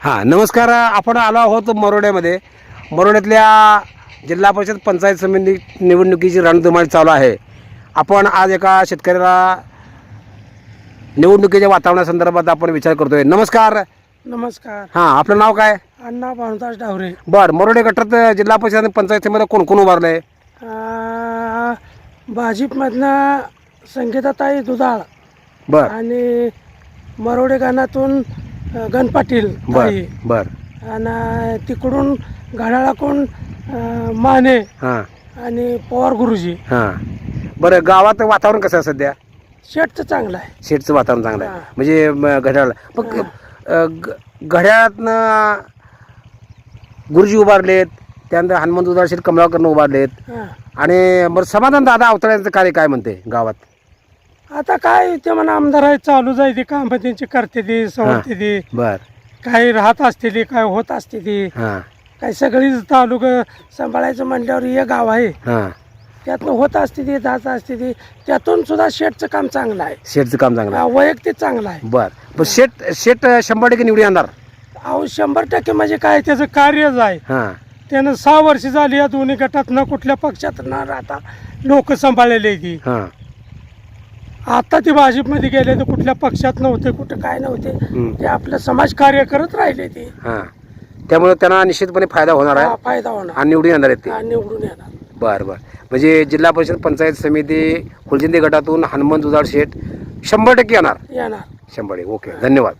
हां नमस्कार आपण आलो आहोत मरोड्यामध्ये. मरोड्यातल्या जिल्हा परिषद पंचायत समिती निवडणुकीची रणधुमाळी चालू आहे. आपण आज एका शेतकऱ्याला निवडणुकीच्या वातावरणासंदर्भात आपण विचार करतोय. नमस्कार. नमस्कार. हां आपलं नाव काय? अण्णा भानुदास डावरे बरं मरोडे गटात जिल्हा परिषद आणि पंचायत समितीमध्ये कोण कोण उभारलं आहे भाजीपमधनं संगीताताई दुधाळ बरं. आणि मरोडे गाण्यातून गणपाटील ताई बरं बरं. आणि तिकडून घड्याळाकडून अं, माने हां. आणि पवार गुरुजी. हां. बरं गावात वातावरण कसं आहे सध्या? शेटचं चांगलं आहे. शेटचं वातावरण चांगलं आहे. हां. म्हणजे म, घड्याळ मग अ, ग- घड्याळातनं गुरुजी उभारलेत त्यानंतर हनुमंत उदार शेठ कमलाकरनं उभारलेत. हां. आणि बरं समाधान दादा अवतळ्यांचं कार्य काय म्हणते गावात? आता काय ते म्हणा आमदार आहे चालू जाय ते कामं त्यांची करते ती सवरते ती. बर. काही राहत असते ती काय होत असते ती. हां. काही सगळीच तालुक सांभाळायचं म्हटल्यावर हे गाव आहे. हां. त्यातनं होत असते ती जात असते ती. त्यातून सुद्धा शेटचं काम चांगलं आहे. शेठचं काम चांगलं हा, आहे वैयक्तिक चांगलं आहे. बर. पण शेट शेट शंभर टक्के निवडी आणणार? अहो शंभर टक्के म्हणजे काय त्याचं कार्यच आहे. हां. त्यानं सहा वर्ष झाली या दोन्ही गटात न कुठल्या पक्षात न राहता लोक सांभाळलेली आहे ती. हां. आता ती भाजपमध्ये गेले तर कुठल्या पक्षात नव्हते कुठं काय नव्हते. ते आपलं समाजकार्य करत राहिले ते. हां. त्यामुळे त्यांना निश्चितपणे फायदा होणार हा, आहे फायदा होणार. आणि निवडी येणार आहेत ते. हा, निवडून येणार. बर बर. म्हणजे जिल्हा परिषद पंचायत समिती फुलजिंदी गटातून हनुमंत दुधाळ शेठ शंभर टक्के येणार. येणार. शंभर टक्के. ओके धन्यवाद.